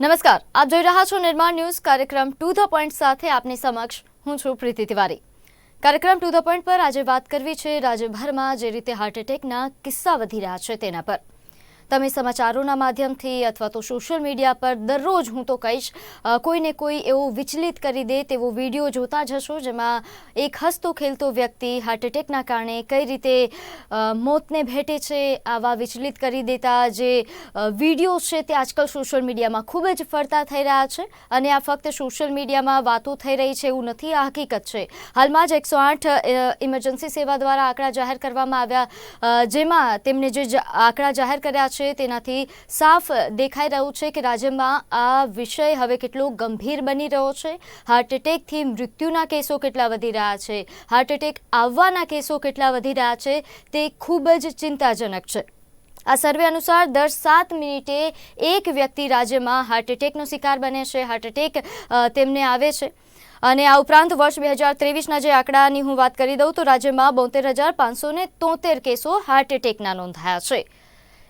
નમસ્કાર, આપ જોઈ રહ્યા છો નિર્માણ ન્યૂઝ કાર્યક્રમ ટુ ધ પોઈન્ટ સાથે આપની સમક્ષ હું છું પ્રીતિ તિવારી. કાર્યક્રમ ટુ ધ પોઈન્ટ પર આજે વાત કરવી છે રાજ્યભરમાં જે રીતે હાર્ટ એટેકના કિસ્સા વધી રહ્યા છે તેના પર. તમે સમાચારોના માધ્યમથી અથવા તો સોશિયલ મીડિયા પર દરરોજ હું તો કહીશ કોઈને કોઈ એવું વિચલિત કરી દે તેવો વીડિયો જોતા જશો જેમાં એક હસતો ખેલતો વ્યક્તિ હાર્ટ એટેકના કારણે કઈ રીતે મોતને ભેટે છે આવા વિચલિત કરી દેતા જે વીડિયો છે તે આજકાલ સોશિયલ મીડિયામાં ખૂબ જ ફરતા થઈ રહ્યા છે અને આ ફક્ત સોશિયલ મીડિયામાં વાતો થઈ રહી છે એવું નથી, આ હકીકત છે. હાલમાં જ એકસો આઠ ઇમરજન્સી સેવા દ્વારા આંકડા જાહેર કરવામાં આવ્યા જેમાં તેમણે જે આંકડા જાહેર કર્યા છે તેનાથી સાફ દેખાઈ રહ્યું છે કે રાજ્યમાં આ વિષય હવે કેટલો ગંભીર બની રહ્યો છે. હાર્ટ એટેકથી મૃત્યુના કેસો કેટલા વધી રહ્યા છે? હાર્ટ એટેક આવવાના કેસો કેટલા વધી રહ્યા છે? તે ખૂબ જ ચિંતાજનક છે. આ સર્વે અનુસાર દર સાત મિનિટે એક વ્યક્તિ રાજ્યમાં હાર્ટ એટેકનો શિકાર બને છે. હાર્ટ એટેક તેમને આવે છે. અને આ ઉપરાંત વર્ષ બે હજાર ત્રેવીસના જે આંકડાની હું વાત કરી દઉં તો રાજ્યમાં બોતેર હજાર પાંચસો તોતેર કેસો હાર્ટ એટેકના નોંધાયા છે.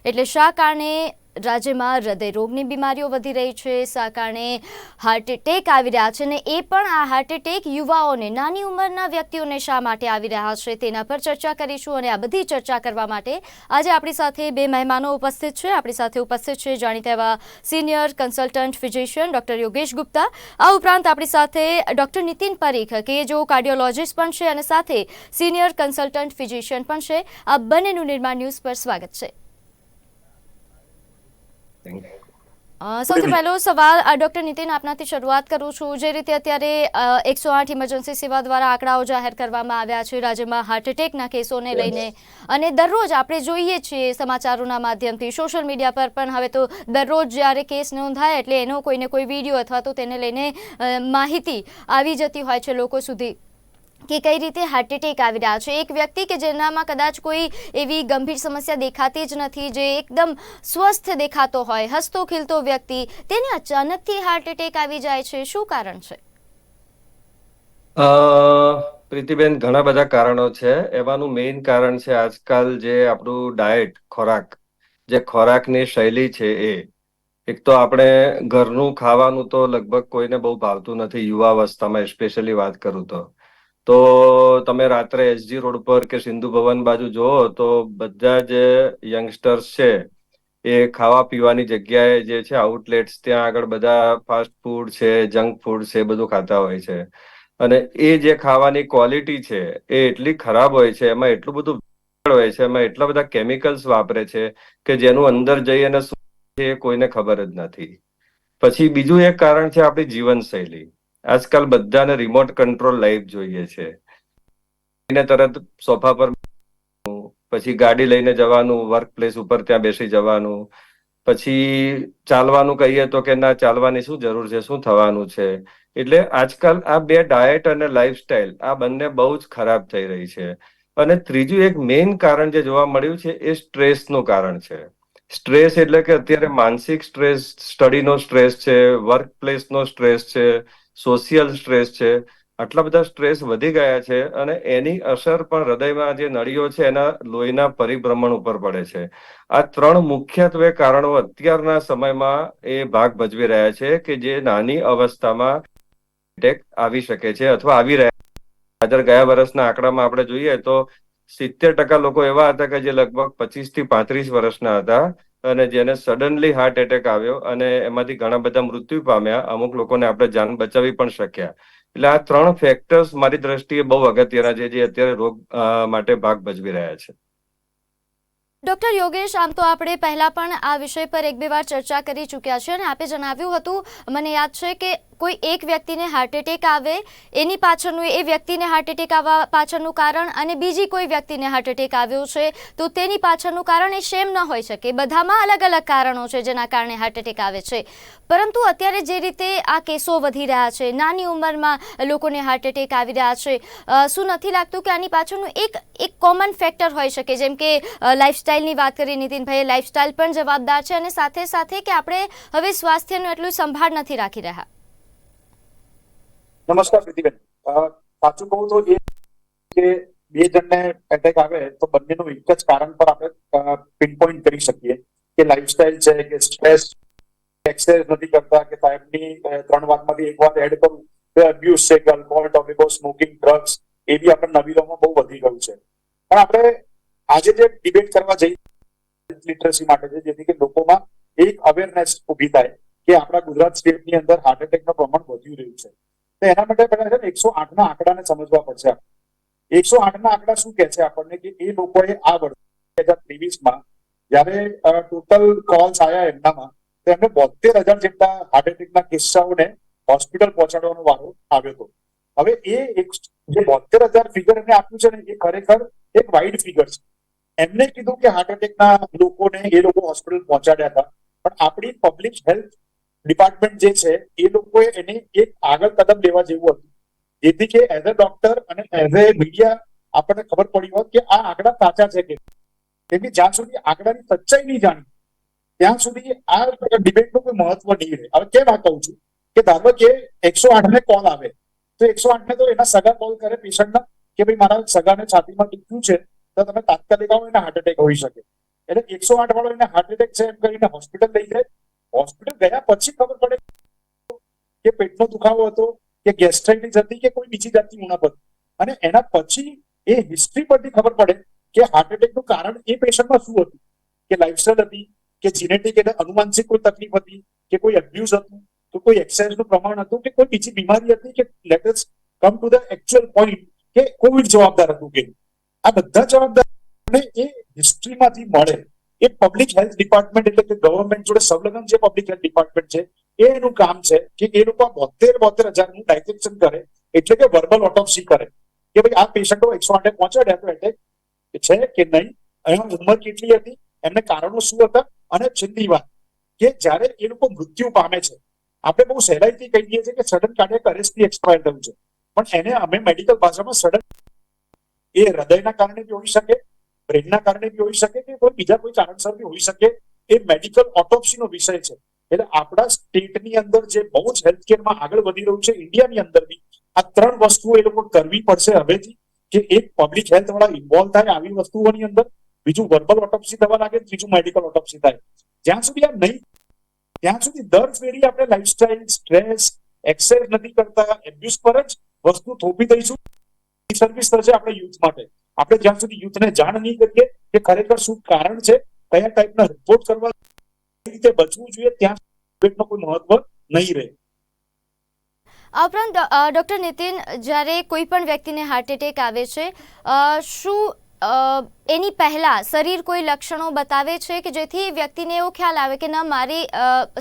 એટલે શા કારણે રાજ્યમાં હૃદયરોગની બીમારીઓ વધી રહી છે? શા કારણે હાર્ટ એટેક આવી રહ્યા છે? ને એ પણ આ હાર્ટ એટેક યુવાઓને, નાની ઉંમરના વ્યક્તિઓને શા માટે આવી રહ્યા છે? તેના પર ચર્ચા કરીશું અને આ બધી ચર્ચા કરવા માટે આજે આપણી સાથે બે મહેમાનો ઉપસ્થિત છે. આપણી સાથે ઉપસ્થિત છે જાણીતા એવા senior consultant physician doctor Yogesh Gupta. આ ઉપરાંત આપણી સાથે ડૉક્ટર નીતિન પરીખ, કે જો કાર્ડિયોલોજિસ્ટ પણ છે અને સાથે સિનિયર કન્સલ્ટન્ટ ફિઝિશિયન પણ છે. આ બંનેનું નિર્માણ ન્યૂઝ પર સ્વાગત છે. સૌથી પહેલો સવાલ ડોક્ટર નીતિન આપનાથી શરૂઆત કરું છું. જે રીતે અત્યારે એકસો આઠ ઇમરજન્સી સેવા દ્વારા આંકડાઓ જાહેર કરવામાં આવ્યા છે રાજ્યમાં હાર્ટ એટેકના કેસોને લઈને. અને દરરોજ આપણે જોઈએ છીએ સમાચારોના માધ્યમથી. સોશિયલ મીડિયા પર પણ હવે તો દરરોજ જ્યારે કેસ નોંધાય એટલે એનો કોઈને કોઈ વીડિયો અથવા તો તેને લઈને માહિતી આવી જતી હોય છે લોકો સુધી. કે કઈ રીતે હાર્ટ એટેક આવી રહ્યા છે. એક વ્યક્તિ કે જેનામાં કદાચ કોઈ એવી ગંભીર સમસ્યા દેખાતી જ નથી, જે એકદમ સ્વસ્થ દેખાતો હોય, હસતો ખીલતો વ્યક્તિ, તેને અચાનકથી હાર્ટ એટેક આવી જાય છે. શું કારણ છે? પ્રીતિબેન, ઘણા બધા કારણો છે. એમાંનું મેઇન કારણ છે આજકાલ જે આપણું ડાયટ ખોરાક, જે ખોરાકની શૈલી છે એ. એક તો આપણે ઘરનું ખાવાનું તો લગભગ કોઈને બહુ ભાવતું નથી. યુવા અવસ્થામાં સ્પેશિયલી વાત કરું તો. તો તમે રાત્રે એસજી રોડ પર કે સિંધુ ભવન બાજુ જુઓ, તો બધા જે યંગસ્ટર્સ છે, એ ખાવા પીવાની જગ્યાએ જે છે આઉટલેટ્સ ત્યાં આગળ બધા ફાસ્ટ ફૂડ છે જંક ફૂડ છે બધું ખાતા હોય છે. અને એ જે ખાવાની ક્વોલિટી છે, એ એટલી ખરાબ હોય છે, એમાં એટલું બધું હોય છે, એમાં એટલા બધા કેમિકલ્સ વાપરે છે, કે જેનું અંદર જઈ અને શું છે કોઈને ખબર જ નથી. પછી બીજું એક કારણ છે આપણી જીવનશૈલી. આજકાલ બધાને રિમોટ કંટ્રોલ લાઈફ જોઈએ છે. એને તરત સોફા પર પછી ગાડી લઈને જવાનું વર્ક પ્લેસ ઉપર ત્યાં બેસી જવાનું, પછી ચાલવાનું કહીએ તો કે ના, ચાલવાની શું જરૂર છે, શું થવાનું છે? એટલે આજકાલ આ બે ડાયટ અને લાઈફસ્ટાઈલ આ બંને બહુ જ ખરાબ થઈ રહી છે. અને ત્રીજું એક મેઇન કારણ જે જોવા મળ્યું છે એ સ્ટ્રેસનું કારણ છે. સ્ટ્રેસ એટલે કે અત્યારે માનસિક સ્ટ્રેસ સ્ટડીનો સ્ટ્રેસ છે વર્ક પ્લેસનો સ્ટ્રેસ છે સોશિયલ સ્ટ્રેસ છે. આટલા બધા સ્ટ્રેસ વધી ગયા છે અને એની અસર પણ હૃદયમાં જે નળીઓ છે એના લોહીના પરિભ્રમણ ઉપર પડે છે. આ ત્રણ મુખ્યત્વે કારણો અત્યારના સમયમાં એ ભાગ ભજવી રહ્યા છે કે જે નાની અવસ્થામાં એટેક આવી શકે છે અથવા આવી રહ્યા. હાજર ગયા વર્ષના આંકડામાં આપણે જોઈએ તો સિત્તેર ટકા લોકો એવા હતા કે જે લગભગ પચીસથી પાંત્રીસ વર્ષના હતા. અને જેને સડનલી હાર્ટ એટેક આવ્યો અને એમાંથી ઘણા બધા મૃત્યુ પામ્યા. અમુક લોકોને આપણે જાન બચાવી પણ શક્યા. એટલે આ ત્રણ ફેક્ટર્સ મારી દ્રષ્ટિએ બહુ અગત્યના છે, જે અત્યારે રોગ માટે ભાગ ભજવી રહ્યા છે. ડોક્ટર યોગેશ આમ તો આપણે પહેલાં પણ આ વિષય પર એક બે વાર ચર્ચા કરી ચૂક્યા છે અને આપે જણાવ્યું હતું મને યાદ છે કે કોઈ એક વ્યક્તિને હાર્ટ એટેક આવે એની પાછળનું એ વ્યક્તિને હાર્ટ એટેક આવવા પાછળનું કારણ અને બીજી કોઈ વ્યક્તિને હાર્ટ એટેક આવ્યો છે તો તેની પાછળનું કારણ એ સેમ ન હોઈ શકે. બધામાં અલગ અલગ કારણો છે જેના કારણે હાર્ટ એટેક આવે છે. પરંતુ અત્યારે જે રીતે આ કેસો વધી રહ્યા છે નાની ઉંમરમાં લોકોને હાર્ટ એટેક આવી રહ્યા છે શું નથી લાગતું કે આની પાછળનું એક એક કોમન ફેક્ટર હોઈ શકે? જેમ કે અ, લાઇફસ્ટાઇલની વાત કરી નીતિનભાઈએ લાઇફસ્ટાઇલ પણ જવાબદાર છે અને સાથે સાથે કે આપણે હવે સ્વાસ્થ્યનું એટલું સંભાળ નથી રાખી રહ્યા. નમસ્કાર પ્રીતિબેન પાછું કહું તો એ કે બે જણને એટેક આવે તો બંનેનું એક જ કારણ પર આપણે પિનપોઈન્ટ કરી શકીએ કે લાઈફસ્ટાઈલ છે કે સ્ટ્રેસ એક્સરસાઇઝ નથી કરતા, કે સાહેબની ત્રણ વાતમાંથી એક વાત એડ કરું તો અબ્યુઝ છે, કે આલ્કોહોલ ટોબેકો સ્મોકિંગ ડ્રગ્સ એ બી આપણે નવી બહુ વધી ગયું છે. પણ આપણે આજે જે ડિબેટ કરવા જઈ લિટરસી માટે છે, જેથી કે લોકોમાં એક અવેરનેસ ઊભી થાય કે આપણા ગુજરાત સ્ટેટની અંદર હાર્ટ એટેકનું પ્રમાણ વધી રહ્યું છે. તો એના માટે પહેલા છે ને એકસો આઠના આંકડાને સમજવા પડશે એકસો આઠના આંકડા શું કહે છે આપણને કે એ લોકોએ આ વર્ષ બે હજાર ત્રેવીસમાં જ્યારે ટોટલ કોલ્સ આવ્યા એમનામાં, તો એમને બોતેર હજાર જેટલા હાર્ટ એટેકના કિસ્સાઓને હોસ્પિટલ પહોંચાડવાનો વારો આવ્યો હતો. હવે એ એક, જે બોતેર હજાર ફિગર એમને આપ્યું છે ને, એ ખરેખર એક વાઇડ ફિગર છે. એમને કીધું કે હાર્ટ એટેકના લોકોને એ લોકો હોસ્પિટલ પહોંચાડ્યા હતા. પણ આપણી પબ્લિક હેલ્થ ડિપાર્ટમેન્ટ જે છે, એ લોકોએ એને એક આગળ કદમ લેવા જેવું હતું. જેથી કે એઝ અ ડોક્ટર અને એઝ એ મીડિયા આપણને ખબર પડી હોત કે આ આંકડા સાચા છે કે કેમ જ્યાં સુધી આંકડાની સચ્ચાઈ નહીં જાણી, ત્યાં સુધી આ ડિબેટનું કોઈ મહત્વ નહીં રહે. હવે કેમ આ કહું છું? કે ધારો કે એકસો આઠ ને કોલ આવે, તો એકસો આઠ ને તો એના સગા કોલ કરે પેશન્ટના કે ભાઈ મારા સગાને છાતીમાં ટીક્યું છે તો તમે તાત્કાલિક આવો એને હાર્ટ એટેક હોઈ શકે. એટલે એકસો આઠ વાળો એને હાર્ટ એટેક છે એમ કરીને હોસ્પિટલ લઈ જાય. હોસ્પિટલ ગયા પછી ખબર પડે કે પેટનો દુખાવો હતો, કે ગેસ્ટ્રાઇટિસ હતી, કે કોઈ બીજી જાતની ઉણપ અને એના પછી એ હિસ્ટ્રી પરથી ખબર પડે કે હાર્ટ એટેકનું કારણ એ પેશન્ટમાં શું હતું? કે લાઇફસ્ટાઇલ હતી, કે જીનેટિક એટલે અનુમાનસિક કોઈ તકલીફ હતી, કે કોઈ અબ્યુઝ હતું, તો કોઈ એક્સરસાઇઝનું પ્રમાણ હતું, કે કોઈ બીજી બીમારી હતી, કે let's come to the actual point કે કોવિડ જવાબદાર હતું કે આ બધા જવાબદાર એ હિસ્ટ્રીમાંથી મળે. એ પબ્લિક હેલ્થ ડિપાર્ટમેન્ટ એટલે કે ગવર્મેન્ટ જોડે સંલગ્ન જે પબ્લિક હેલ્થ ડિપાર્ટમેન્ટ છે એનું કામ છે કે એ લોકો બોતેર બોતેર હજારનું ડાયજેક્શન કરે, એટલે કે વર્બલ ઓટોપ્સી કરે. કે ભાઈ આ પેશન્ટો એકસો આઠે પહોંચાડ્યા તો એટેક છે કે નહીં, એની ઉંમર કેટલી હતી, એમને કારણો શું હતા, અને છેલ્લી વાત કે જ્યારે એ લોકો મૃત્યુ પામે છે, આપણે બહુ સહેલાઈથી કહી દઈએ છીએ કે સડન કાર્ડિયક અરેસ્ટથી એક્સપાયર થયું છે. પણ એને અમે મેડિકલ ભાષામાં સડન એ હૃદયના કારણે બી હોઈ શકે, બ્રેનના કારણે બી હોઈ શકે કે કોઈ બીજા કોઈ કારણસર બી હોઈ શકે, એ મેડિકલ ઓટોપ્સીનો વિષય છે. એટલે આપણા સ્ટેટની અંદર જે બહુ જ હેલ્થકેરમાં આગળ વધી રહ્યું છે, ઇન્ડિયાની અંદર બી, આ ત્રણ વસ્તુઓ એ લોકો કરવી પડશે હવેથી કે એક પબ્લિક હેલ્થ વાળા ઇન્વોલ્વ થાય આવી વસ્તુઓની અંદર, બીજું વર્બલ ઓટોપ્સી થવા લાગે, ત્રીજું મેડિકલ ઓટોપ્સી થાય. જ્યાં સુધી આ નહીં, ત્યાં સુધી દર ફેરી આપણે લાઈફસ્ટાઈલ સ્ટ્રેસ એક્સરસાઇઝ નથી કરતા એબ્યુઝ પર જ વસ્તુ થોપી દઈશું. સર્વિસ થશે આપણે યુથ માટે. આપણે જ્યાં સુધી યુથને જાણ નહીં કરીએ કે ખરેખર શું કારણ છે, કયા ટાઈપના રિપોર્ટ કરવા રીતે બચવું જોઈએ, ત્યાં ડિબેટનો કોઈ મહત્વ નહીં રહે. આ ઉપરાંત ડૉક્ટર નીતિન, જ્યારે કોઈ પણ વ્યક્તિને હાર્ટ એટેક આવે છે શું એની પહેલાં શરીર કોઈ લક્ષણો બતાવે છે કે જેથી વ્યક્તિને એવો ખ્યાલ આવે કે ના મારી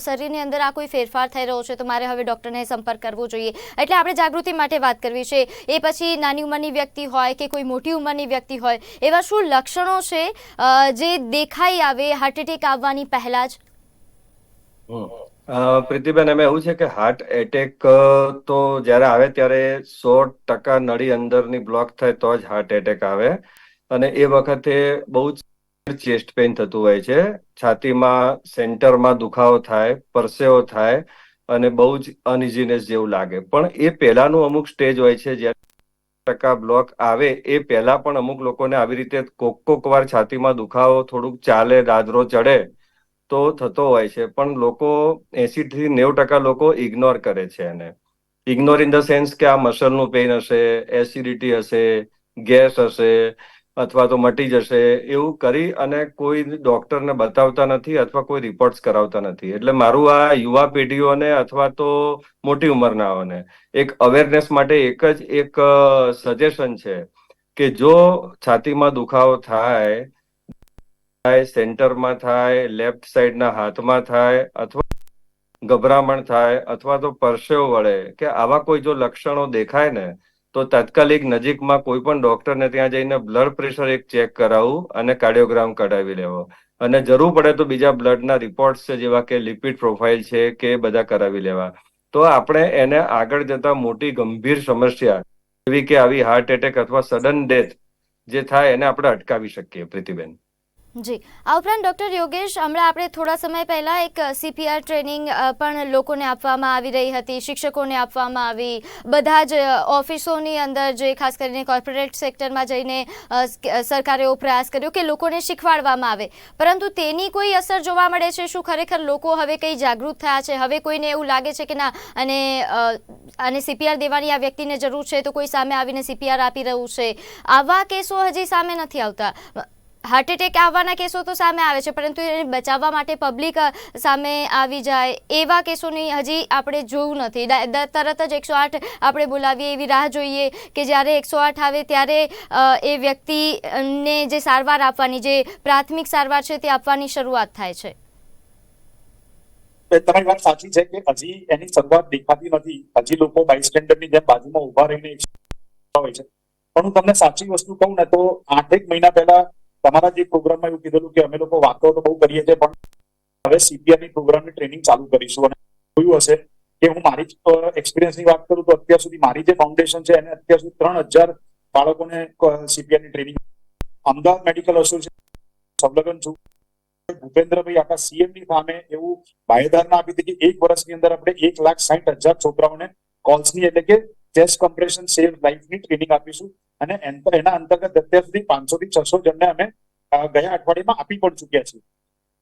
શરીરની અંદર આ કોઈ ફેરફાર થઈ રહ્યો છે તો મારે હવે ડૉક્ટરને સંપર્ક કરવો જોઈએ. એટલે આપણે જાગૃતિ માટે વાત કરવી છે. એ પછી નાની ઉંમરની વ્યક્તિ હોય કે કોઈ મોટી ઉંમરની વ્યક્તિ હોય, એવા શું લક્ષણો છે જે દેખાઈ આવે હાર્ટ એટેક આવવાની પહેલાં જ. પ્રીતિબેન, એમાં એવું છે કે હાર્ટ એટેક તો જ્યારે આવે ત્યારે સો ટકા નળી અંદરની બ્લોક થાય તો જ હાર્ટ એટેક આવે. અને એ વખતે બહુ જ ચેસ્ટ પેઇન થતું હોય છે. છાતીમાં સેન્ટરમાં દુખાવો થાય, પરસેવો થાય અને બહુ જ અનઇઝીનેસ જેવું લાગે. પણ એ પહેલાનું અમુક સ્ટેજ હોય છે, જ્યારે ટકા બ્લોક આવે, એ પહેલા પણ અમુક લોકોને આવી રીતે કોક કોક વાર છાતીમાં દુખાવો થોડુંક ચાલે, દાદરો ચડે તો થતો હોય છે. પણ લોકો એસી થી નેવું ટકા લોકો ઇગ્નોર કરે છે એને. ઇગ્નોર ઇન ધ સેન્સ કે આ મસલનું પેઇન હશે એસિડિટી હશે ગેસ હશે અથવા તો મટી જશે, એવું કરી અને કોઈ ડોક્ટરને બતાવતા નથી અથવા કોઈ રિપોર્ટ્સ કરાવતા નથી. એટલે મારું આ યુવા પેઢીઓને અથવા તો મોટી ઉંમરનાઓને એક અવેરનેસ માટે એક જ એક સજેશન છે કે જો છાતીમાં દુખાવો થાય સેન્ટરમાં થાય લેફ્ટ સાઈડના હાથમાં થાય અથવા ગભરામણ થાય અથવા તો પરસેવો વળે કે આવા કોઈ જો લક્ષણો દેખાય ને તો તાત્કાલિક નજીકમાં કોઈ પણ ડોક્ટરને ત્યાં જઈને બ્લડ પ્રેશર એક ચેક કરાવવું અને કાર્ડિયોગ્રામ કઢાવી લેવો. અને જરૂર પડે તો બીજા બ્લડના રિપોર્ટ્સ છે, જેવા કે લિપિડ પ્રોફાઇલ છે, કે બધા કરાવી લેવા. તો આપણે એને આગળ જતા મોટી ગંભીર સમસ્યા એવી કે આવી હાર્ટ એટેક અથવા સડન ડેથ જે થાય એને આપણે અટકાવી શકીએ, પ્રીતિબેન. જી. આ ઉપરાંત ડૉક્ટર યોગેશ, હમણાં આપણે થોડા સમય પહેલાં એક સીપીઆર ટ્રેનિંગ પણ લોકોને આપવામાં આવી રહી હતી, શિક્ષકોને આપવામાં આવી. બધા જ ઓફિસોની અંદર જે ખાસ કરીને કોર્પોરેટ સેક્ટરમાં જઈને સરકારે એવો પ્રયાસ કર્યો કે લોકોને શીખવાડવામાં આવે. પરંતુ તેની કોઈ અસર જોવા મળે છે? શું ખરેખર લોકો હવે કંઈ જાગૃત થયા છે? હવે કોઈને એવું લાગે છે કે ના, અને અને સીપીઆર દેવાની આ વ્યક્તિને જરૂર છે તો કોઈ સામે આવીને સીપીઆર આપી રહ્યું છે? આવા કેસો હજી સામે નથી આવતા. હાર્ટ એટેક આવવાના કેસો તો સામે આવે છે, પરંતુ એને બચાવવા માટે પબ્લિક સામે આવી જાય એવા કેસોની હજી આપણે જોયું નથી. તરત જ એકસો આઠ આપણે બોલાવીએ એવી રાહ જોઈએ કે જ્યારે એકસો આઠ આવે ત્યારે એ વ્યક્તિને જે સારવાર આપવાની, જે પ્રાથમિક સારવાર છે તે આપવાની શરૂઆત થાય છે. તમારી વાત સાચી છે કે હજી એની શરૂઆત દેખાતી નથી. હજી લોકો બાયસ્ટેન્ડરની જેમ બાજુમાં ઊભા રહીને હોય છે. પણ હું તમને સાચી વસ્તુ કહું ને તો આઠેક મહિના પહેલા તમારા જે પ્રોગ્રામમાં એવું કીધેલું કે અમે લોકો વાતો તો બહુ કરીએ છીએ, પણ હવે સીપીઆરની પ્રોગ્રામની ટ્રેનિંગ ચાલુ કરીશું અને જોયું હશે કે હું મારી એક્સપિરિયન્સની વાત કરું તો અત્યાર સુધી મારી જે ફાઉન્ડેશન છે એને અત્યાર સુધી ત્રણ હજાર બાળકોને સીપીઆરની ટ્રેનિંગ અમદાવાદ મેડિકલ એસોસિએશન સંલગ્ન છું. ભૂપેન્દ્રભાઈ આપણા સીએમની સામે એવું બાહેદારના આપી હતી કે એક વર્ષની અંદર આપણે એક લાખ સાઠ હજાર છોકરાઓને કોલ્સની એટલે કે ચેસ્ટ કમ્પ્રેશન સેવ લાઈફની ટ્રેનિંગ આપીશું. અને એન- અંતર્ગત અત્યાર સુધી પાંચસો થી છસો જણને અમે ગયા અઠવાડિયામાં આપી પણ ચૂક્યા છીએ.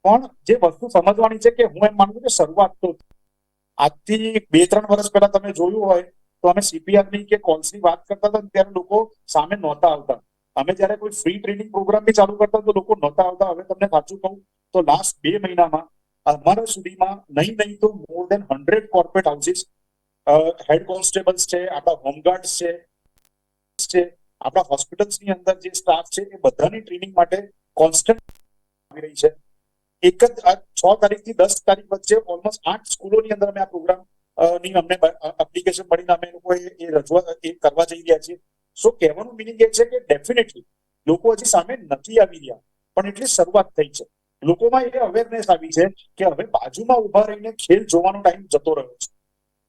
પણ જે વસ્તુ સમજવાની છે કે હું એમ માનું કે શરૂઆત તો આજથી બે ત્રણ વર્ષ પહેલા તમે જોયું હોય, તો અમે સીપીઆરની કે કોલ્સની વાત કરતા હતા ત્યારે લોકો સામે નહોતા આવતા. અમે જ્યારે કોઈ ફ્રી ટ્રેનિંગ પ્રોગ્રામ બી ચાલુ કરતા તો લોકો નહોતા આવતા. હવે તમને સાચું કહું તો લાસ્ટ બે મહિનામાં અમારા સુધીમાં નહીં નહીં તો more than hundred corporate houses head constables છે, આપણા હોમગાર્ડ્સ છે આપણા હોસ્પિટલ્સની અંદર જે સ્ટાફ છે, એ બધાની ટ્રેનિંગ માટે કોન્સ્ટન્ટ આવી રહી છે. એક જ છ તારીખથી દસ તારીખ વચ્ચે ઓલમોસ્ટ આઠ સ્કૂલોની અંદર અમે આ પ્રોગ્રામની અમને એપ્લિકેશન મળીને અમે લોકો એ રજૂઆત, એ કરવા જઈ રહ્યા છીએ. સો કહેવાનું મિનિંગ એ છે કે ડેફિનેટલી લોકો હજી સામે નથી આવી રહ્યા, પણ એટલી શરૂઆત થઈ છે. લોકોમાં એ અવેરનેસ આવી છે કે હવે બાજુમાં ઊભા રહીને ખેલ જોવાનો ટાઈમ જતો રહ્યો છે.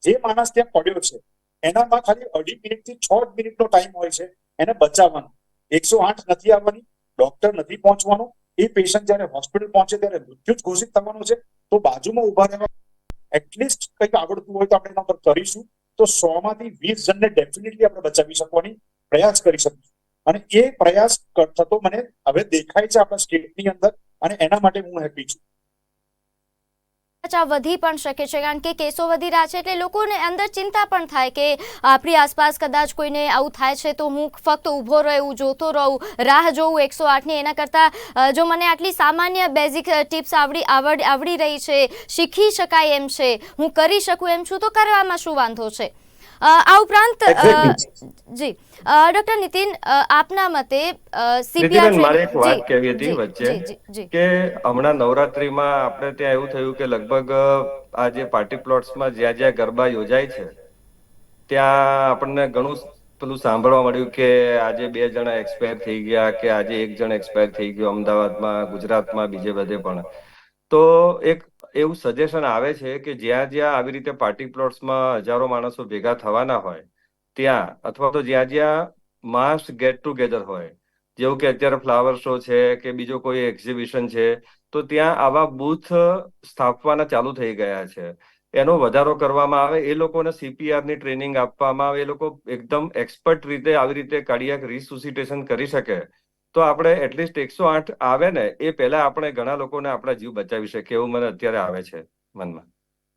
જે માણસ ત્યાં પડ્યો છે, એનામાં ખાલી અઢી મિનિટથી છ મિનિટનો ટાઈમ હોય છે. એને બચાવવાનું. એકસો આઠ નથી આવવાની ડોક્ટર નથી પહોંચવાનું. એ પેશન્ટ જ્યારે હોસ્પિટલ પહોંચે ત્યારે મૃત્યુ જ ઘોષિત થવાનો છે. તો બાજુમાં ઊભા રહેવા એટલીસ્ટ કંઈક આવડતું હોય તો આપણે એના પર કરીશું. તો સો માંથી વીસ જણને ડેફિનેટલી આપણે બચાવી શકવાની પ્રયાસ કરી શકીશું. અને એ પ્રયાસ થતો મને હવે દેખાય છે આપણા સ્ટેટની અંદર અને એના માટે હું હેપી છું. આ વધી પણ શકે છે, કારણ કે કેસો વધી રહ્યા છે એટલે લોકોને અંદર ચિંતા પણ થાય કે આપણી આસપાસ કદાચ કોઈને આવું થાય છે તો હું ફક્ત ઊભો રહું, જોતો રહું, રાહ જોઉં એકસો આઠની. એના કરતાં જો મને આટલી સામાન્ય બેઝિક ટિપ્સ આવડી, આવડ, આવડી રહી છે, શીખી શકાય એમ છે, હું કરી શકું એમ છું, તો કરવામાં શું વાંધો છે? આ ઉપરાંત જી. ડોક્ટર નીતિન આપના મતે પ્રીતિબેન, મારે એક વાત કહેવી હતી વચ્ચે. કે હમણાં નવરાત્રીમાં આપણે ત્યાં એવું થયું કે લગભગ આ જે પાર્ટી પ્લોટ્સમાં જ્યાં જ્યાં ગરબા યોજાય છે ત્યાં આપણને ઘણું પેલું સાંભળવા મળ્યું કે આજે બે જણા એક્સપાયર થઈ ગયા કે આજે એક જણ એક્સપાયર થઈ ગયો અમદાવાદમાં ગુજરાતમાં બીજે બધે પણ. તો એક એવું સજેશન આવે છે કે જ્યાં જ્યાં આવી રીતે પાર્ટી પ્લોટ્સમાં હજારો માણસો ભેગા થવાના હોય, ત્યાં, અથવા તો જ્યાં જ્યાં માસ ગેટ ટુગેધર હોય, જેવું કે અત્યારે ફ્લાવર શો છે કે બીજો કોઈ એક્ઝિબિશન છે, તો ત્યાં આવા બૂથ સ્થાપવાના ચાલુ થઈ ગયા છે. એનો વધારો કરવામાં આવે, એ લોકોને સીપીઆરની ટ્રેનિંગ આપવામાં આવે, એ લોકો એકદમ એક્સપર્ટ રીતે આવી રીતે કાર્ડિયાક રિસુસિટેશન કરી શકે તો આપણે એટલીસ્ટ એકસો આઠ આવે ને એ પહેલા આપણે ઘણા લોકોને આપણા જીવ બચાવી શકીએ એવું મને અત્યારે આવે છે મનમાં.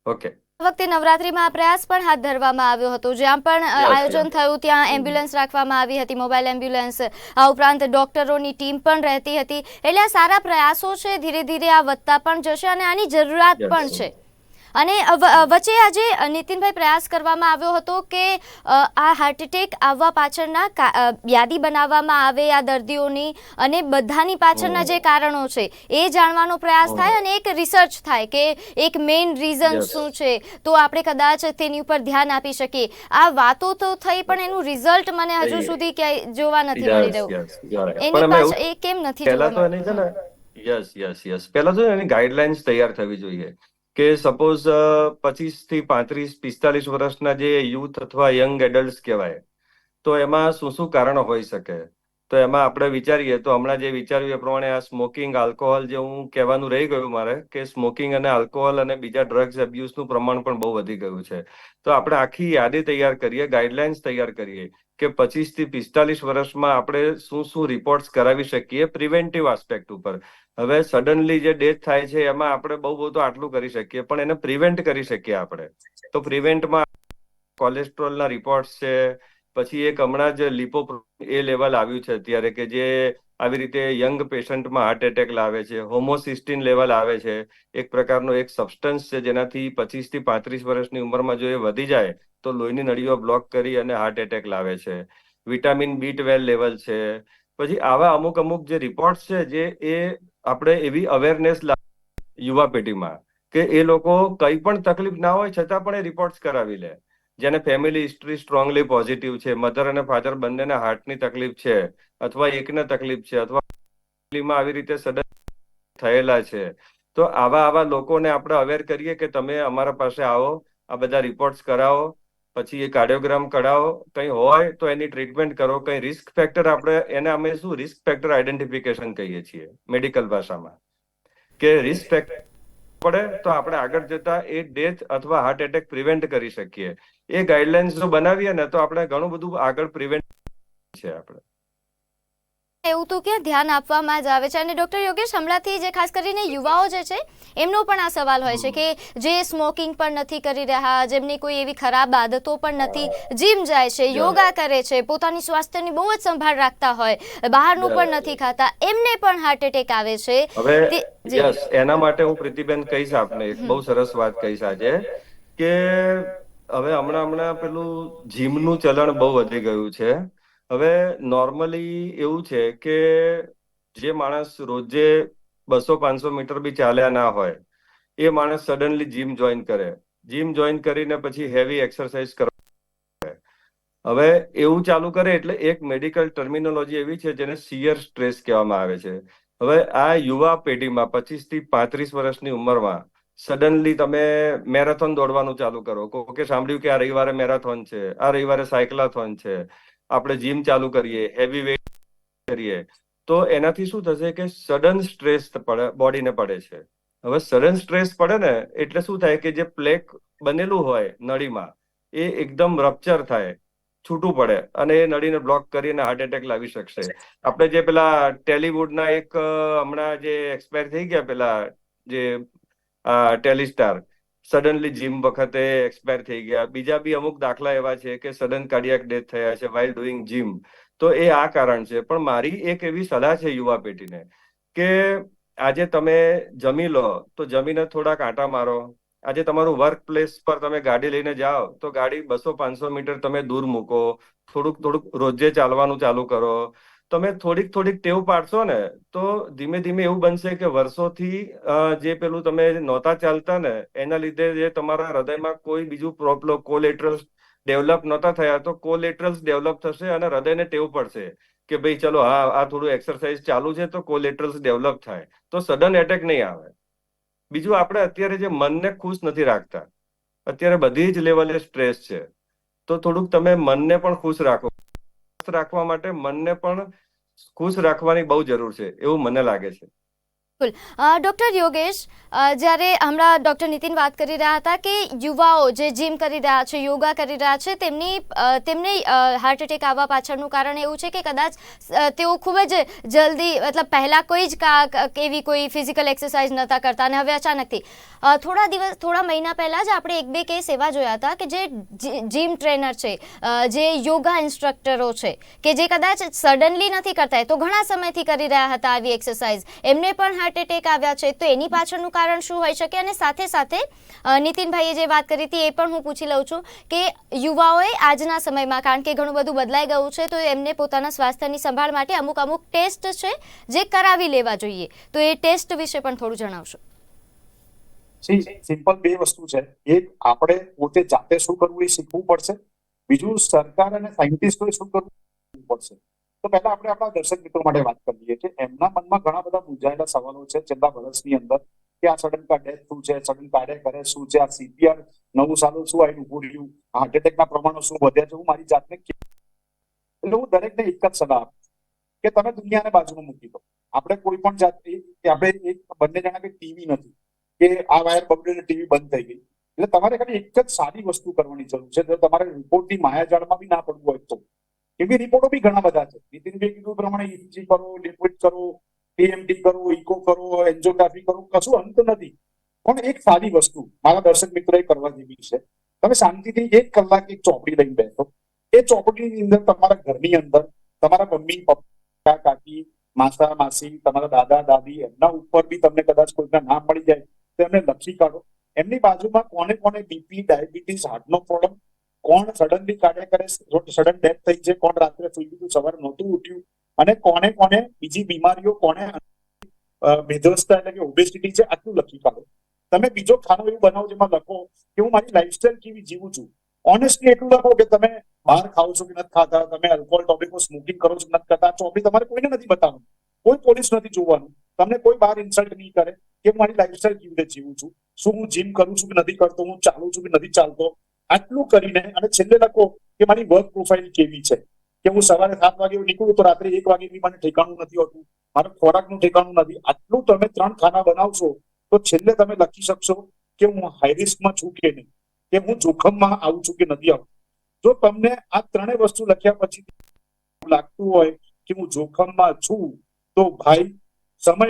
ઓકે વખતે નવરાત્રીમાં આ પ્રયાસ પણ હાથ ધરવામાં આવ્યો હતો. જ્યાં પણ આયોજન થયું ત્યાં એમ્બ્યુલન્સ રાખવામાં આવી હતી મોબાઈલ એમ્બ્યુલન્સ આ ઉપરાંત ડોક્ટરોની ટીમ પણ રહેતી હતી. એટલે આ સારા પ્રયાસો છે ધીરે ધીરે આ વધતા પણ જશે અને આની જરૂરિયાત પણ છે. અને વચ્ચે આજે નીતિનભાઈ પ્રયાસ કરવામાં આવ્યો હતો કે આ હાર્ટ એટેક આવવા પાછળના યાદી બનાવવામાં આવે આ દર્દીઓની અને બધાની પાછળના જે કારણો છે એ જાણવાનો પ્રયાસ થાય અને એક રિસર્ચ થાય કે એક મેઇન રીઝન શું છે તો આપણે કદાચ તેની ઉપર ધ્યાન આપી શકીએ. આ વાતો તો થઈ પણ એનું રિઝલ્ટ મને હજુ સુધી ક્યાંય જોવા નથી મળી રહ્યું. એની પાછળ એ કેમ નથી જોવા યસ યસ યસ પહેલા તો એની ગાઈડલાઇન્સ તૈયાર થવી જોઈએ. કે સપોઝ પચીસથી પાંત્રીસ, પિસ્તાલીસ વર્ષના જે યુથ અથવા યંગ એડલ્ટ કહેવાય, તો એમાં શું શું કારણો હોઈ શકે? તો એમાં આપણે વિચારીએ, તો હમણાં જે વિચાર્યું એ પ્રમાણે આ સ્મોકિંગ આલ્કોહોલ જે હું કહેવાનું રહી ગયું મારે, કે સ્મોકિંગ અને આલ્કોહોલ અને બીજા ડ્રગ્સ અબ્યુઝનું પ્રમાણ પણ બહુ વધી ગયું છે. તો આપણે આખી યાદી તૈયાર કરીએ ગાઈડલાઇન્સ તૈયાર કરીએ, કે પચીસથી પિસ્તાલીસ વર્ષમાં આપણે શું શું રિપોર્ટ્સ કરાવી શકીએ પ્રિવેન્ટિવ આસ્પેક્ટ ઉપર. હવે સડનલી જે ડેથ થાય છે, એમાં આપણે બહુ બહુ આટલું કરી શકીએ, પણ એને પ્રિવેન્ટ કરી શકીએ આપણે. તો પ્રિવેન્ટમાં કોલેસ્ટ્રોલના રિપોર્ટ્સ છે, પછી એક હમણાં જ લિપો એ લેવલ આવ્યું છે અત્યારે કે જે આવી રીતે યંગ પેશન્ટમાં હાર્ટ એટેક લાવે છે હોમોસિસ્ટિન લેવલ આવે છે, એક પ્રકારનો એક સબસ્ટન્સ છે જેનાથી પચીસથી પાંત્રીસ વર્ષની ઉંમરમાં જો એ વધી જાય, તો લોહીની નળીઓ બ્લોક કરી અને હાર્ટ એટેક લાવે છે. વિટામિન બી ટ્વેલ્વ લેવલ છે. પછી આવા અમુક અમુક જે રિપોર્ટ્સ છે જે એ આપણે એવી અવેરનેસ યુવા પેઢીમાં કે એ લોકો કઈ પણ તકલીફ ના હોય છતાં પણ એ રિપોર્ટ્સ કરાવી લે. જેને ફેમિલી હિસ્ટ્રી સ્ટ્રોંગલી પોઝિટિવ છે મધર અને ફાધર બંનેને હાર્ટની તકલીફ છે, અથવા એકને તકલીફ છે, અથવા ફેમિલીમાં આવી રીતે સડન થયેલા છે. તો આવા આવા લોકોને આપણે અવેર કરીએ કે તમે અમારા પાસે આવો, આ બધા રિપોર્ટ્સ કરાવો પછી એ કાર્ડિયોગ્રામ કઢાવો કંઈ હોય તો એની ટ્રીટમેન્ટ કરો. કંઈ રિસ્ક ફેક્ટર આપણે એને અમે શું રિસ્ક ફેક્ટર આઈડેન્ટિફિકેશન કહીએ છીએ મેડિકલ ભાષામાં. કે રિસ્ક ફેક્ટર પડે તો આપણે આગળ જતા એ ડેથ અથવા હાર્ટ એટેક પ્રિવેન્ટ કરી શકીએ. એ ગાઈડલાઇન્સ જો બનાવીએ ને તો આપણે ઘણું બધું આગળ પ્રિવેન્ટ છે આપણે. એવું તો ક્યાં ધ્યાન આપવામાં જ આવે છે? અને ડોક્ટર યોગેશ હમણાંથી જે ખાસ કરીને યુવાઓ જે છે એમનો પણ આ સવાલ હોય છે કે જે સ્મોકિંગ પણ નથી કરી રહ્યા જેમની કોઈ એવી ખરાબ આદતો પણ નથી જીમ જાય છે યોગા કરે છે પોતાની સ્વાસ્થ્યની બહુ જ સંભાળ રાખતા હોય બહારનું પણ નથી ખાતા એમને પણ હાર્ટ એટેક આવે છે. યસ એના માટે હું પ્રીતિબેન કહીશ આપને એક બહુ સરસ વાત કહીશ આજે કે હવે હમણાં હમણાં પેલું જીમનું ચલણ બહુ વધી ગયું છે. હવે નોર્મલી એવું છે કે જે માણસ રોજે બસો પાંચસો મીટર બી ચાલ્યા ના હોય, એ માણસ સડનલી જીમ જોઈન કરે. જીમ જોઈન કરીને પછી હેવી એક્સરસાઇઝ કરવા હવે એવું ચાલુ કરે એટલે એક મેડિકલ ટર્મિનોલોજી એવી છે જેને સિયર સ્ટ્રેસ કહેવામાં આવે છે. હવે આ યુવા પેઢીમાં પચીસથી પાંત્રીસ વર્ષની ઉંમરમાં સડનલી તમે મેરેથોન દોડવાનું ચાલુ કરો. કોકે સાંભળ્યું કે આ રવિવારે મેરેથોન છે, આ રવિવારે સાયકલાથોન છે આપણે જીમ ચાલુ કરીએ હેવી વેઇટ કરીએ, તો એનાથી શું થશે કે સડન સ્ટ્રેસ પડે બોડીને પડે છે. હવે સડન સ્ટ્રેસ પડે ને, એટલે શું થાય કે જે પ્લેક બનેલું હોય નળીમાં, એ એકદમ રપ્ચર થાય, છૂટું પડે, અને એ નળીને બ્લોક કરીને હાર્ટ એટેક લાવી શકશે. આપણે જે પેલા ટેલિવુડના એક હમણાં જે એક્સપાયર થઈ ગયા પેલા જે ટેલિસ્ટાર સડનલી જીમ વખતે એક્સપાયર થઈ ગયા. બીજા બી અમુક દાખલા એવા છે કે સડન કાર્ડિયાક ડેથ થયા છે વાઇલ ડુઈંગ જીમ તો એ આ કારણ છે. પણ મારી એક એવી સલાહ છે યુવા પેઢીને કે આજે તમે જમી લો, તો જમીને થોડાક આંટા મારો. આજે તમારું વર્ક પ્લેસ પર તમે ગાડી લઈને જાઓ, તો ગાડી બસો પાંચસો મીટર તમે દૂર મૂકો. થોડુંક થોડુંક રોજે ચાલવાનું ચાલુ કરો. તમે થોડીક થોડીક ટેવ પાડશો ને, તો ધીમે ધીમે એવું બનશે કે વર્ષોથી જે પેલું તમે નહોતા ચાલતા ને, એના લીધે જે તમારા હૃદયમાં કોઈ બીજું પ્રોબ્લમ કોલેટરલ્સ ડેવલપ નહોતા થયા, તો કોલેટરલ્સ ડેવલપ થશે અને હૃદયને ટેવ પડશે કે ભાઈ ચલો, હા, આ થોડું એક્સરસાઇઝ ચાલુ છે, તો કોલેટરલ્સ ડેવલપ થાય. તો સડન એટેક નહીં આવે. બીજું આપણે અત્યારે જે મનને ખુશ નથી રાખતા, અત્યારે બધી જ લેવલે સ્ટ્રેસ છે. તો થોડુંક તમે મનને પણ ખુશ રાખો. રાખવા માટે મનને પણ ખુશ રાખવાની બહુ જરૂર છે એવું મને લાગે છે. અ, ડૉક્ટર યોગેશ જ્યારે હમણાં ડૉક્ટર નીતિન વાત કરી રહ્યા હતા કે યુવાઓ જે જીમ કરી રહ્યા છે યોગા કરી રહ્યા છે તેમની તેમને હાર્ટ એટેક આવવા પાછળનું કારણ એવું છે કે કદાચ તેઓ ખૂબ જ જલ્દી મતલબ પહેલાં કોઈ જ એવી કોઈ ફિઝિકલ એક્સરસાઇઝ નહોતા કરતા અને હવે અચાનકથી. થોડા દિવસ થોડા મહિના પહેલાં જ આપણે એક બે કેસ એવા જોયા હતા કે જે જિમ ટ્રેનર છે જે યોગા ઇન્સ્ટ્રક્ટરો છે કે જે કદાચ સડનલી નથી કરતા તો ઘણા સમયથી કરી રહ્યા હતા આવી એક્સરસાઇઝ એમને પણ હાર્ટ એટેક આવ્યા છે, તો એની પાછળનું કારણ શું હોઈ શકે? અને સાથે સાથે નીતિનભાઈએ જે વાત કરી હતી એ પણ હું પૂછી લઉં છું કે યુવાઓએ આજના સમયમાં, કારણ કે ઘણું બધું બદલાઈ ગયું છે, તો એમને પોતાના સ્વાસ્થ્યની સંભાળ માટે અમુક અમુક ટેસ્ટ છે જે કરાવી લેવા જોઈએ. તો એ ટેસ્ટ વિશે પણ થોડું જણાવશો. સિમ્પલ બે વસ્તુ છે. એક, આપણે પોતે જાતે શું કરવું એ શીખવું પડશે. બીજું, સરકાર અને સાયન્ટિસ્ટોએ શું કરવું પડશે. તો પહેલા આપણે આપણા દર્શક મિત્રો માટે વાત કરીએ કે એમના મનમાં ઘણા બધા મૂંઝાયેલા સવાલો છે છેલ્લા વર્ષની અંદર કે આ સડન કા ડેથ શું છે સડન કાર્ડિયક કરે શું છે, આ સીપીઆર નવું સાલું શું આવીને ઉભું રહ્યું હાર્ટ એટેકના પ્રમાણો શું વધ્યા છે, હું મારી જાતને એટલે હું દરેકને એક જ સલાહ આપું કે તમે દુનિયાને બાજુમાં મૂકી દો. આપણે કોઈ પણ જાત કે આપણે એક બંને જણા કે ટીવી નથી કે આ વાયર બગડ્યો ટીવી બંધ થઈ ગઈ. એટલે તમારે ખાલી એક જ સારી વસ્તુ કરવાની જરૂર છે. જો તમારે રિપોર્ટની માયાજાળમાં બી ના પડવું હોય તો. કેમ રિપોર્ટો બી ઘણા બધા છે. નીતિનભાઈ કીધું પ્રમાણે ઇસીજી કરો લિક્વિડ કરો ટીએમટી કરો ઇકો કરો એન્જોગ્રાફી કરો, કશું અંત નથી. પણ એક સારી વસ્તુ મારા દર્શક મિત્રોએ કરવા જેવી છે. તમે શાંતિથી એક કલાક એક ચોપડી લઈને બેસો. એ ચોપડીની અંદર તમારા ઘરની અંદર તમારા મમ્મી, પપ્પા, કાકી, માસા, માસી, તમારા દાદા, દાદી, એમના ઉપર બી તમને કદાચ કોઈના નામ મળી જાય તો એમને લખી કાઢો. એમની બાજુમાં કોને કોને બીપી ડાયાબિટીસ હાર્ટનો પ્રોબ્લેમ કોણ સડનલી કાર્ય કરે સડન ડેથ થઈ છે કોણ રાત્રે સુઈ ગયું સવારે નહોતું ઉઠ્યું અને કોને કોને બીજી બીમારીઓ કોને અ, એટલે કે ઓબેસિટી છે આટલું લખી કાઢો. તમે બીજો ખાનો એવું બનાવો જેમાં લખો કે હું મારી લાઈફસ્ટાઈલ કેવી જીવું છું. ઓનેસ્ટલી એટલું લખો કે તમે બહાર ખાઓ છો કે નથી ખાતા તમે આલ્કોહોલ ટોપિકો સ્મોકિંગ કરો છો કે નથી કરતા ચોપડી તમારે કોઈને નથી બતાવવાનું. કોઈ પોલીસ નથી જોવાનું. તમને કોઈ બહાર ઇન્સલ્ટ નહીં કરે કે મારી લાઈફસ્ટાઈલ કેવી રીતે જીવું છું? શું હું જીમ કરું છું કે નથી કરતો? હું ચાલું છું કે નથી ચાલતો? આટલું કરીને અને છેલ્લે લખો કે મારી વર્ક પ્રોફાઇલ કેવી છે? કે હું સવારે સાત વાગે નીકળું તો રાત્રે એક વાગે મને ઠેકાણું નથી હોતું. મારું ખોરાકનું ઠેકાણું નથી. આટલું તમે ત્રણ ખાના બનાવશો તો છેલ્લે તમે લખી શકશો કે હું હાઈ રિસ્કમાં છું કે નહીં? કે હું જોખમમાં આવું છું કે નથી આવું? જો તમને આ ત્રણેય વસ્તુ લખ્યા પછી લાગતું હોય કે હું જોખમમાં છું, તો ભાઈ સમય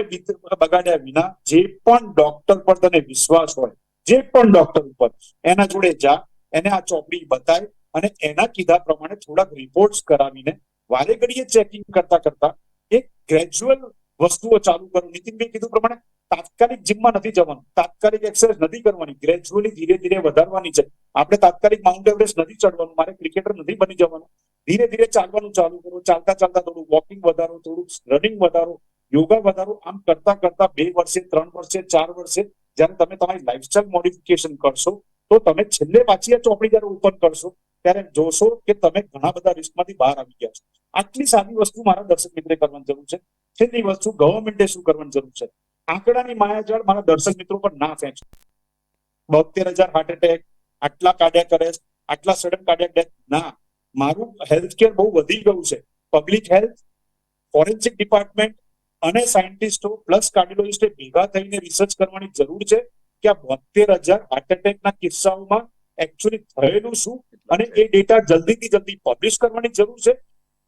બગાડ્યા વિના જે પણ ડોક્ટર પર તને વિશ્વાસ હોય, જે પણ ડોક્ટર ઉપર, એના જોડે જા. એને આ ચોપડી બતાય અને એના કીધા પ્રમાણે થોડાક રિપોર્ટ્સ કરાવીને વારે ઘડીએ ચેકિંગ કરતા કરતા એક ગ્રેજ્યુઅલ વસ્તુઓ ચાલુ કરો. નીતિનભાઈ કીધું પ્રમાણે તાત્કાલિક જીમમાં નથી જવાનું. તાત્કાલિક એક્સરસાઇઝ નથી કરવાની. ગ્રેજ્યુઅલી ધીરે ધીરે વધારવાની છે. આપણે તાત્કાલિક માઉન્ટ એવરેસ્ટ નથી ચડવાનું. મારે ક્રિકેટર નથી બની જવાનું. ધીરે ધીરે ચાલવાનું ચાલુ કરો. ચાલતા ચાલતા થોડું વોકિંગ વધારો, થોડું રનિંગ વધારો યોગા વધારો. આમ કરતા કરતા બે વર્ષે, ત્રણ વર્ષે, ચાર વર્ષે જ્યારે તમે તમારી લાઈફસ્ટાઈલ મોડિફિકેશન કરશો તો તમે છેલ્લે પાછી આ ચોપડી જ્યારે ઓપન કરશો. ત્યારે જોશો કે તમે ઘણા બધા રિસ્કમાંથી બહાર આવી ગયા છો. આટલી સારી વસ્તુ મારા દર્શક મિત્રે કરવાની જરૂર છે. છેલ્લી વસ્તુ ગવર્મેન્ટે શું કરવાની જરૂર છે? આંકડાની માયાજાળ મારા દર્શક મિત્રો પર ના ફેંચો બોતેર હજાર હાર્ટ એટેક આટલા કાર્ડિયાક અરેસ્ટ આટલા સડન કાર્ડિયાક ડેથ ના, મારું હેલ્થ કેર બહુ વધી ગયું છે. પબ્લિક હેલ્થ ફોરેન્સિક ડિપાર્ટમેન્ટ અને સાયન્ટિસ્ટો પ્લસ કાર્ડિયોલોજિસ્ટે ભેગા થઈને રિસર્ચ કરવાની જરૂર છે. કે બોતેર હજાર હાર્ટ એટેકના કિસ્સાઓમાં એકચ્યુઅલી થયેલું શું? અને એ ડેટા જલ્દીથી જલ્દી પબ્લિશ કરવાની જરૂર છે.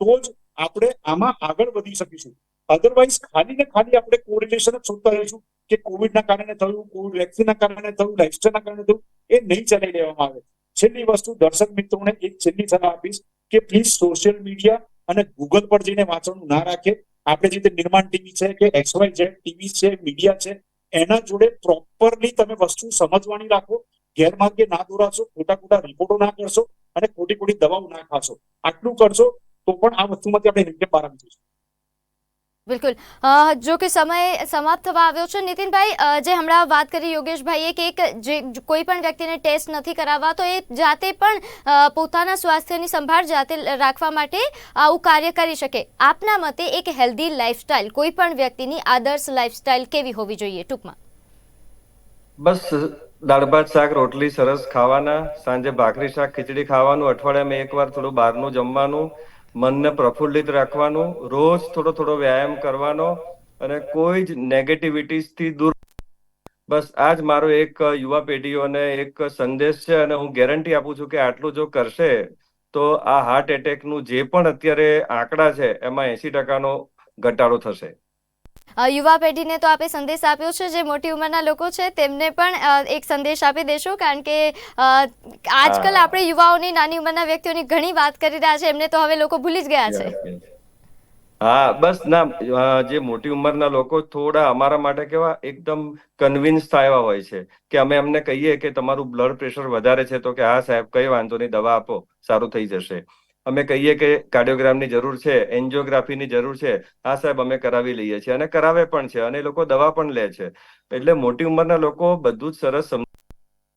તો જ આપણે આમાં આગળ વધી શકીશું. અધરવાઇઝ ખાલી ને ખાલી આપણે કોરિલેશન જ શોધતા રહીશું કે કોવિડના કારણે થયું કોવિડ વેક્સિનના કારણે થયું લાઇફસ્ટાઈલના કારણે થયું, એ નહીં ચલાવી લેવામાં આવે. છેલ્લી વસ્તુ દર્શક મિત્રોને એક છેલ્લી સલાહ આપીશ કે પ્લીઝ સોશિયલ મીડિયા અને ગૂગલ પર જઈને વાંચવાનું ના રાખે. આપણે જે નિર્માણ ટીવી છે કે એક્સવાય જેડ ટીવી છે મીડિયા છે એના જોડે પ્રોપરલી તમે વસ્તુ સમજવાની રાખો, ગેરમાર્ગે ના દોરાશો ખોટા ખોટા રિપોર્ટો ના કરશો અને ખોટી ખોટી દવાઓ ના ખાશો. આટલું કરશો તો પણ આ વસ્તુમાંથી આપણે હેલ્થકેર બહાર આવી જઈશું. બિલકુલ. જો કે સમય સમાપ્ત થવા આવ્યો છે, નીતિનભાઈ જે હમણાં વાત કરી યોગેશભાઈએ કે એક જે કોઈ પણ વ્યક્તિને ટેસ્ટ નથી કરાવવા, તો એ જાતે પણ પોતાના સ્વાસ્થ્યની સંભાળ જાતે રાખવા માટે આવું કાર્ય કરી શકે. આપના મતે એક હેલ્ધી લાઇફસ્ટાઇલ કોઈ પણ વ્યક્તિની આદર્શ લાઇફસ્ટાઇલ કેવી હોવી જોઈએ? ટૂંકમાં. બસ, દાળ, ભાત, શાક, રોટલી સરસ ખાવાના, સાંજે ભાખરી, શાક, ખીચડી ખાવાનું, અઠવાડિયામાં એકવાર થોડું બહારનું જમવાનું મનને પ્રફુલ્લિત રાખવાનું, રોજ થોડો થોડો વ્યાયામ કરવાનો અને કોઈ જ નેગેટિવિટીઝથી દૂર બસ આ જ મારો એક યુવા પેઢીઓને એક સંદેશ છે અને હું ગેરંટી આપું છું કે આટલું જો કરશે, તો આ હાર્ટ એટેકનું જે પણ અત્યારે આંકડા છે, એમાં એસી ટકાનો ઘટાડો થશે. યુવા પેઢીને તો આપે સંદેશ આપ્યો છે જે મોટી ઉંમરના લોકો છે તેમને પણ એક સંદેશ આપી દેશો કારણ કે આજકાલ આપણે યુવાઓની નાની ઉંમરના વ્યક્તિઓની ઘણી વાત કરી રહ્યા છે એમને તો હવે લોકો ભૂલી જ ગયા છે. હા બસ ના જે મોટી ઉંમરના લોકો થોડા અમારા માટે કેવા એકદમ કન્વિન્સ થયા હોય છે કે અમે એમને કહીએ કે તમારું બ્લડ પ્રેશર વધારે છે તો કે હા સાહેબ કઈ વાંધો નહીં દવા આપો સારું થઈ જશે અમે કહીએ કે કાર્ડિયોગ્રામની જરૂર છે, એન્જિયોગ્રાફીની જરૂર છે. હા, સાહેબ, અમે કરાવી લઈએ છીએ અને કરાવે પણ છે અને લોકો દવા પણ લે છે. એટલે મોટી ઉંમરના લોકો બધું જ સરસ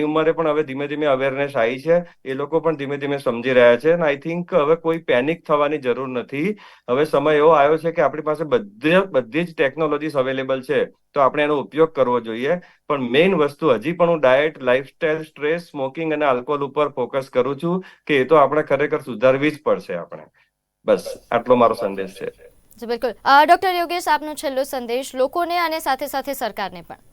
ઉંમરે પણ હવે ધીમે ધીમે અવેરનેસ આવી છે. એ લોકો પણ ધીમે ધીમે સમજી રહ્યા છે. આઈ થિંક હવે કોઈ પેનિક થવાની જરૂર નથી. હવે સમય એવો આવ્યો છે કે આપણી પાસે બધી બધી જ ટેકનોલોજીસ અવેલેબલ છે. તો આપણે એનો ઉપયોગ કરવો જોઈએ. પણ મેઇન વસ્તુ હજી પણ હું ડાયટ લાઇફસ્ટાઇલ સ્ટ્રેસ સ્મોકિંગ અને આલ્કોહોલ ઉપર ફોકસ કરું છું કે એ તો આપણે ખરેખર સુધારવી જ પડશે આપણે. બસ, આટલો મારો સંદેશ છે. બિલકુલ. ડોક્ટર યોગેશ, આપનો છેલ્લો સંદેશ લોકોને અને સાથે સાથે સરકારને પણ.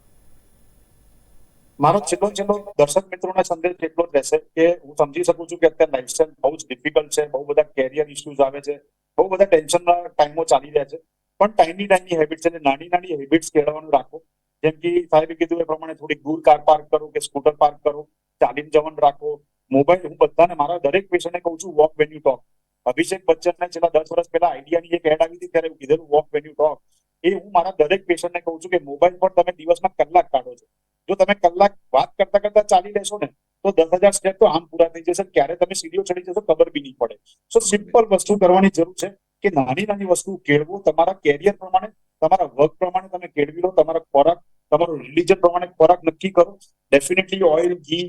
મારો છેલ્લો છેલ્લો દર્શક મિત્રોના સંદેશ એટલો જ રહેશે કે હું સમજી શકું છું કે અત્યારે લાઈફસ્ટાઈલ બહુ જ ડિફિકલ્ટ છે, બહુ બધા કેરિયર ઇસ્યુઝ આવે છે, બહુ બધા ટેન્શનના ટાઈમો ચાલી રહ્યા છે. પણ ટાઈની ટાઈની હેબિટ છે નાની નાની હેબિટ્સ કેળવવાનું રાખો. જેમ કે સાહેબે કીધું એ પ્રમાણે થોડી દૂર કાર પાર્ક કરો કે સ્કૂટર પાર્ક કરો ચાલીને જવાનું રાખો. મોબાઈલ હું બધાને, મારા દરેક પેશન્ટને કહું છું walk when you talk Abhishek બચ્ચનને છેલ્લા દસ વર્ષ પહેલા આઈડિયાની એક એડ આવી હતી, ત્યારે કીધેલું વોક વેન યુ ટોક એ હું મારા દરેક પેશન્ટને કહું છું કે મોબાઈલ પર તમે દિવસમાં કલાક કાઢો છો. જો તમે કલાક વાત કરતા કરતા ચાલી લેશો ને, તો દસ હજાર સ્ટેપ તો આમ પૂરા થઈ જશે. ક્યારે તમે સીડીઓ ચડી જશો ખબર બી નહીં પડે. સો સિમ્પલ વસ્તુ કરવાની જરૂર છે કે નાની નાની વસ્તુ કેળવો. તમારા કેરિયર પ્રમાણે, તમારા વર્ક પ્રમાણે તમે કેળવી લો. તમારા ખોરાક, તમારો રિલીજન પ્રમાણે ખોરાક નક્કી કરો. ડેફિનેટલી ઓઇલ ઘી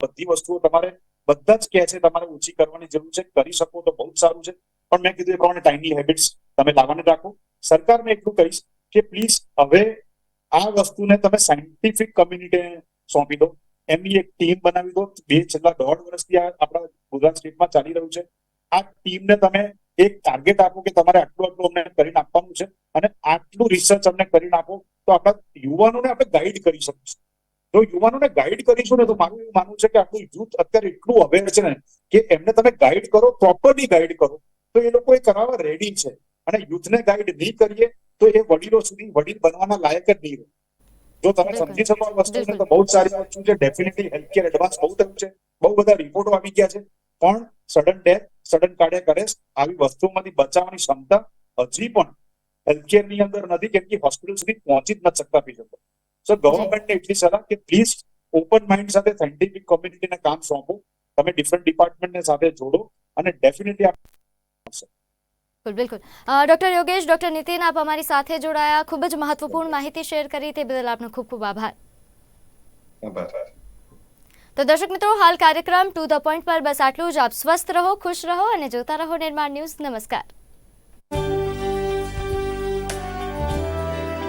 બધી વસ્તુઓ તમારે બધા જ કહે છે તમારે ઓછી કરવાની જરૂર છે. કરી શકો તો બહુ જ સારું છે. પણ મેં કીધું એ પ્રમાણે ટાઈમલી હેબિટ્સ તમે લાવવાની રાખો. સરકાર મેં એટલું કહીશ કે પ્લીઝ હવે આ વસ્તુને તમે સાયન્ટિફિક કમ્યુનિટીને સોંપી દો. એમની એક ટીમ બનાવી દો. બે છેલ્લા દોઢ વર્ષથી આ આપણા ગુજરાત સ્ટેટમાં ચાલી રહ્યું છે. આ ટીમને તમે એક ટાર્ગેટ આપો કે તમારે આટલું આટલું અમને કરીને આપવાનું છે અને આટલું રિસર્ચ અમને કરીને આપો તો આપણા યુવાનોને આપણે ગાઈડ કરી શકીશું. જો યુવાનોને ગાઈડ કરીશું ને તો મારું એવું માનવું છે કે આપણું યુથ અત્યારે એટલું અવેર છે ને કે એમને તમે ગાઈડ કરો પ્રોપરલી ગાઈડ કરો. તો એ લોકો એ કરાવવા રેડી છે. અને યુથને ગાઈડ નહીં કરીએ તો એ વડીલો સુધી વડીલ બનવાના લાયક જ નહીં જો તમે સમજી શકો આ વસ્તુને તો બહુ જ સારી વસ્તુ છે. ડેફિનેટલી હેલ્થકેર એડવાન્સ બહુ થયું છે. બહુ બધા રિપોર્ટો આવી ગયા છે. પણ sudden death sudden cardiac arrest આવી વસ્તુઓમાંથી બચાવવાની ક્ષમતા હજી પણ હેલ્થકેરની અંદર નથી કેમ કે હોસ્પિટલ સુધી પહોંચી જ નથી શકતા પેશન્ટો સો ગવર્મેન્ટને એટલી સલાહ કે પ્લીઝ ઓપન માઇન્ડ સાથે સાયન્ટિફિક કોમ્યુનિટીને કામ સોંપો. તમે ડિફરન્ટ ડિપાર્ટમેન્ટને સાથે જોડો અને ડેફિનેટલી બિલકુલ ડોક્ટર યોગેશ ડોક્ટર નીતિન આપ અમારી સાથે જોડાયા. ખૂબ જ મહત્વપૂર્ણ માહિતી શેર કરી તે બદલ આપનો ખૂબ ખૂબ આભાર. આભાર. તો દર્શક મિત્રો હાલ કાર્યક્રમ ટુ ધ પોઈન્ટ પર. બસ આટલું જ. આપ સ્વસ્થ રહો ખુશ રહો અને જોતા રહો નિર્માણ ન્યૂઝ. નમસ્કાર.